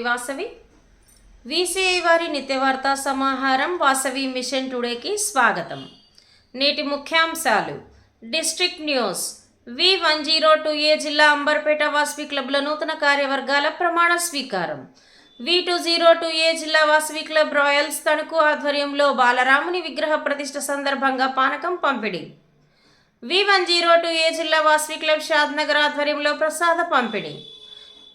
Vasavi. VCI వారి నిత్యవార్తా సమాహారం వాసవి మిషన్ టుడేకి స్వాగతం. నేటి ముఖ్యాంశాలు. District news. V one zero two A జిల్లా అంబర్పేట వాసవి క్లబ్ల నూతన కార్యవర్గాల ప్రమాణ స్వీకారం. V two zero two A జిల్లా వాసవి క్లబ్ రాయల్స్ తణుకు ఆధ్వర్యంలో బాలరాముని విగ్రహ ప్రతిష్ట సందర్భంగా పానకం పంపిణీ. V one zero two A జిల్లా వాసవి క్లబ్ షాద్ నగర్ ఆధ్వర్యంలో ప్రసాద పంపిణీ.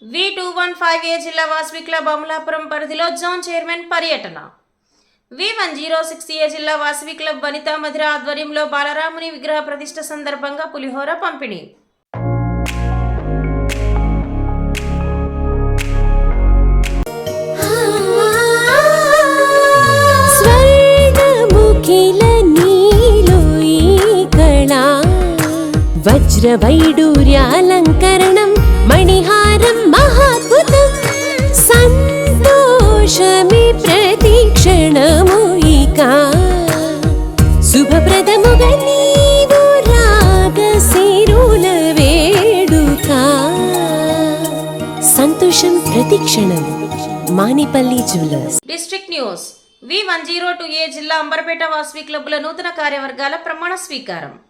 V two one five A జిల్లా వాసవి బమలాపురం అమలాపురం పరిధిలో జోన్ చైర్మన్ పర్యటన. V one zero six A జిల్లా వాసవి క్లబ్ వనితా మధుర ఆధ్వర్యంలో బాలరాముని విగ్రహ ప్రతిష్ట సందర్భంగా పులిహోర పంపిణీ. స్వర్ణముఖిల నీలో మహాద్భుతం సంతోషమి ప్రతిక్షణము ఇక. శుభప్రదముగా నీవు రాగశిరుల వేడుక. సంతోషం ప్రతిక్షణం. Manipalli jewellers. District news. V one zero two A జిల్లా అంబర్పేట వాసవి క్లబ్ల నూతన కార్యవర్గాల ప్రమాణ స్వీకారం.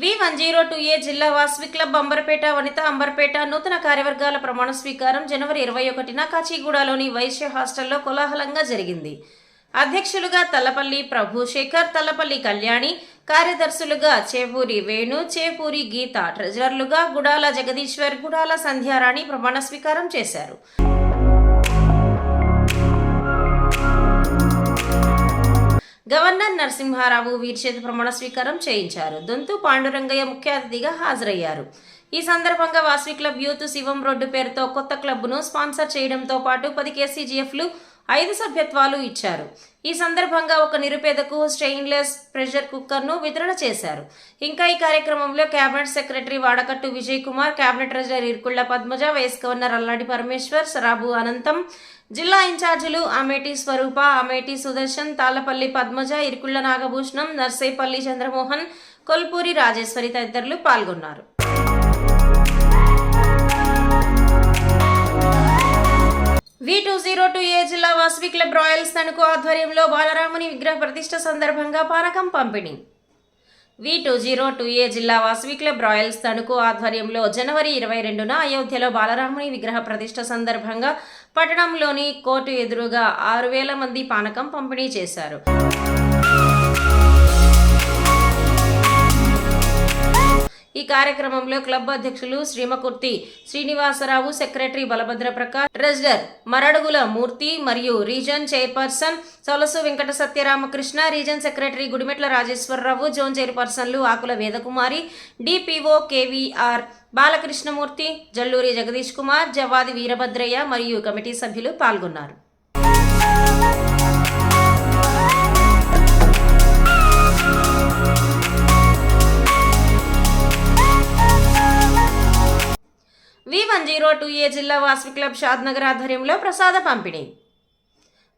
V one zero two A జిల్లా వాస్వి క్లబ్ అంబర్పేట వనిత అంబర్పేట నూతన కార్యవర్గాల ప్రమాణ స్వీకారం జనవరి ఇరవై ఒకటిన కాచిగూడలోని వైశ్య హాస్టల్లో కోలాహలంగా జరిగింది. అధ్యక్షులుగా తల్లపల్లి ప్రభుశేఖర్ తల్లపల్లి కళ్యాణి కార్యదర్శులుగా చేపూరి వేణు చేపూరి గీత ట్రెజరర్లుగా గుడాల జగదీశ్వర్ గుడాల సంధ్యారాణి ప్రమాణ స్వీకారం చేశారు. నరసింహారావు వీరి చేతి ప్రమాణ స్వీకారం చేయించారు. దొంతు పాండురంగయ్య ముఖ్య అతిథిగా హాజరయ్యారు. ఈ సందర్భంగా Vasavi club youth Shivam road పేరుతో కొత్త క్లబ్ను స్పాన్సర్ చేయడంతో పాటు పది కేసీజీఎఫ్లు ఐదు సభ్యత్వాలు ఇచ్చారు. ఈ సందర్భంగా ఒక నిరుపేదకు స్టెయిన్లెస్ ప్రెషర్ కుక్కర్ను వితరణ చేశారు. ఇంకా ఈ కార్యక్రమంలో cabinet secretary Vadakattu Vijay Kumar cabinet treasurer Irukulla Padmaja vice governor Alladi Parameshwar Sarabu Anantham జిల్లా ఇన్ఛార్జీలు అమేటి స్వరూప అమేటి సుదర్శన్ తాళ్ళపల్లి పద్మజ ఇరుకుళ్ళ నాగభూషణం నర్సేపల్లి చంద్రమోహన్ కొల్పూరి రాజేశ్వరి తదితరులు పాల్గొన్నారు. V two zero two A జిల్లా వాసవి క్లబ్ రాయల్స్ తణుకు ఆధ్వర్యంలో బాలరాముని విగ్రహ ప్రతిష్ట సందర్భంగా పానకం పంపిణీ. V two zero two A జిల్లా వాసవి క్లబ్ రాయల్స్ తణుకు ఆధ్వర్యంలో జనవరి ఇరవై రెండున అయోధ్యలో బాలరాముని విగ్రహ ప్రతిష్ఠ సందర్భంగా పట్టణంలోని కోర్టు ఎదురుగా ఆరు వేల మంది పానకం పంపిణీ చేశారు. ఈ కార్యక్రమంలో క్లబ్ అధ్యక్షులు శ్రీమకుర్తి శ్రీనివాసరావు సెక్రటరీ బలభద్ర ప్రకాష్ ట్రెజరర్ మరడుగుల మూర్తి మరియు region chairperson Solasu Venkata Satyaramakrishna region secretary Gudimetla Rajeswararao zone చైర్పర్సన్లు Akula Vedakumari DPO KVR Balakrishnamurthy Jalluri Jagadish Kumar Javadi Veerabhadraiah మరియు కమిటీ సభ్యులు పాల్గొన్నారు. టూ ఏ జిల్లా వాస్వి క్లబ్ షాద్నగర్ ఆధ్వర్యంలో ప్రసాద పంపిణీ.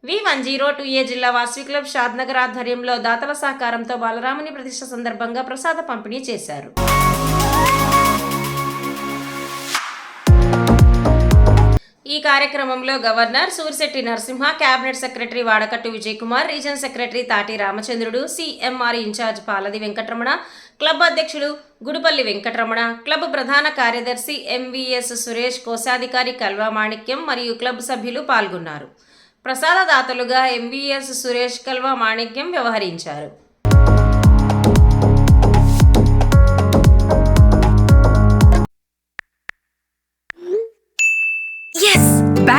V one zero two A జిల్లా వాస్వి క్లబ్ షాద్నగర్ ఆధ్వర్యంలో దాతల సహకారంతో బాలరాముని ప్రతిష్ట సందర్భంగా ప్రసాద పంపిణీ చేశారు. ఈ కార్యక్రమంలో governor Surshetti Narasimha cabinet secretary Vadakattu Vijay Kumar region secretary Tati Ramachandrudu CMR incharge Paladi Venkataramana club అధ్యక్షుడు గుడిపల్లి వెంకటరమణ క్లబ్ ప్రధాన కార్యదర్శి ఎంవిఎస్ సురేష్ కోశాధికారి కల్వా మాణిక్యం మరియు క్లబ్ సభ్యులు పాల్గొన్నారు. ప్రసాదదాతలుగా ఎంవిఎస్ సురేష్ కల్వా మాణిక్యం వ్యవహరించారు.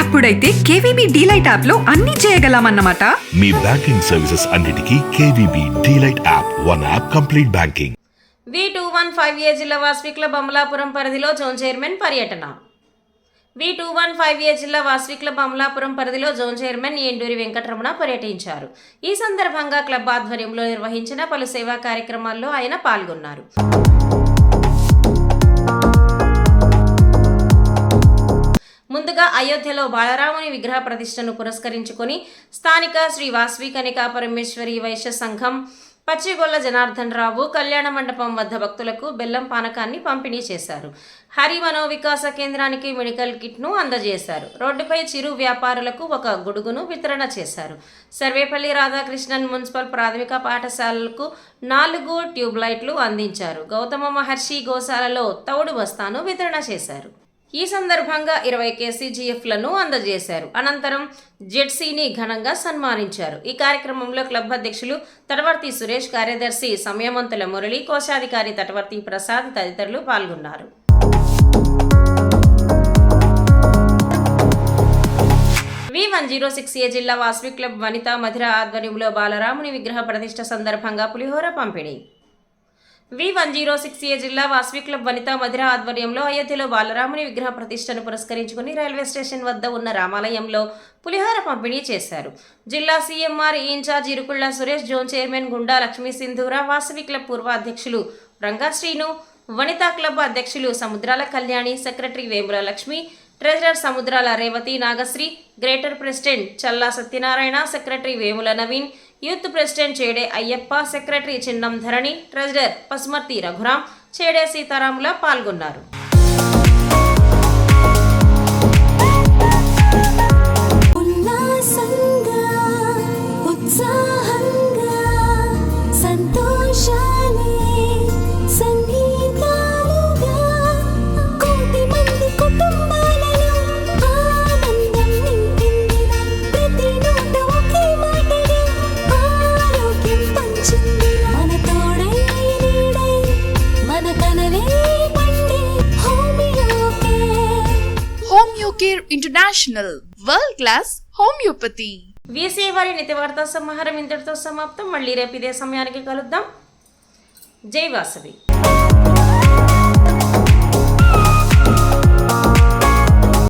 అప్పుడైతే కేవీబీ డీలైట్ యాప్లో అన్ని చేయగలమన్నమాట. మీ బ్యాంకింగ్ సర్వీసెస్ అన్నిటికీ KVB DLite app one app complete banking. V two one five A జిల్లా వాసవి క్లబ్ అమలాపురం పరిధిలో జోన్ చైర్మన్ పర్యటన. V two one five A జిల్లా వాసవి క్లబ్ అమలాపురం పరిధిలో జోన్ చైర్మన్ ఎండూరి వెంకటరమణ పర్యటించారు. ఈ సందర్భంగా క్లబ్ ఆధ్వర్యంలో నిర్వహించిన పలు సేవా కార్యక్రమాల్లో ఆయన పాల్గొన్నారు. అయోధ్యలో బాలరాముని విగ్రహ ప్రతిష్టను పురస్కరించుకొని స్థానిక శ్రీ వాస్వి కనికా పరమేశ్వరి వైశ్య సంఘం పచ్చిగొల్ల జనార్దన్ రావు కళ్యాణ మండపం వద్ద భక్తులకు బెల్లం పానకాన్ని పంపిణీ చేశారు. హరి మనోవికాస కేంద్రానికి మెడికల్ కిట్ను అందజేశారు. రోడ్డుపై చిరు వ్యాపారులకు ఒక గొడుగును వితరణ చేశారు. సర్వేపల్లి రాధాకృష్ణన్ మున్సిపల్ ప్రాథమిక పాఠశాలలకు నాలుగు ట్యూబ్లైట్లు అందించారు. గౌతమ మహర్షి గోశాలలో తౌడు బస్తాను వితరణ చేశారు. ఈ సందర్భంగా ఇరవై కేసీజీఎఫ్లను అందజేశారు. అనంతరం జెడ్సీని ఘనంగా సన్మానించారు. ఈ కార్యక్రమంలో క్లబ్ అధ్యక్షులు తటవర్తి సురేష్ కార్యదర్శి సమయమంతుల మురళి కోశాధికారి తటవర్తి ప్రసాద్ తదితరులు పాల్గొన్నారు. V one zero six A జిల్లా వాస్వి క్లబ్ వనితా మధిర ఆధ్వర్యంలో బాలరాముని విగ్రహ ప్రతిష్ట సందర్భంగా పులిహోర పంపిణీ. V one zero six A జిల్లా వాస్వి క్లబ్ వనితా మధిర ఆధ్వర్యంలో అయోధ్యలో బాలరాముని విగ్రహ ప్రతిష్టను పురస్కరించుకుని రైల్వే స్టేషన్ వద్ద ఉన్న రామాలయంలో పులిహార పంపిణీ చేశారు. జిల్లా CMR incharge Irukulla Suresh zone chairman Gunda Lakshmi Sindhura Vasvi club పూర్వ అధ్యక్షులు రంగాశ్రీను వనితా క్లబ్ అధ్యక్షులు Samudrala Kalyani secretary Vemula Lakshmi treasurer Samudrala Revathi Nagasri greater president Challa Satyanarayana secretary Vemula Naveen youth president Chede Ayyappa secretary Chinnam Dharani treasurer Pasumarthi Raghuram Chede సీతారాముల పాల్గొన్నారు. Homeocare international world class homeopathy VC వారి నిత్యవార్తా సమాహారం ఇంతటితో సమాప్తం. మళ్ళీ రేపు ఇదే సమయానికి కలుద్దాం. జై వాసవి.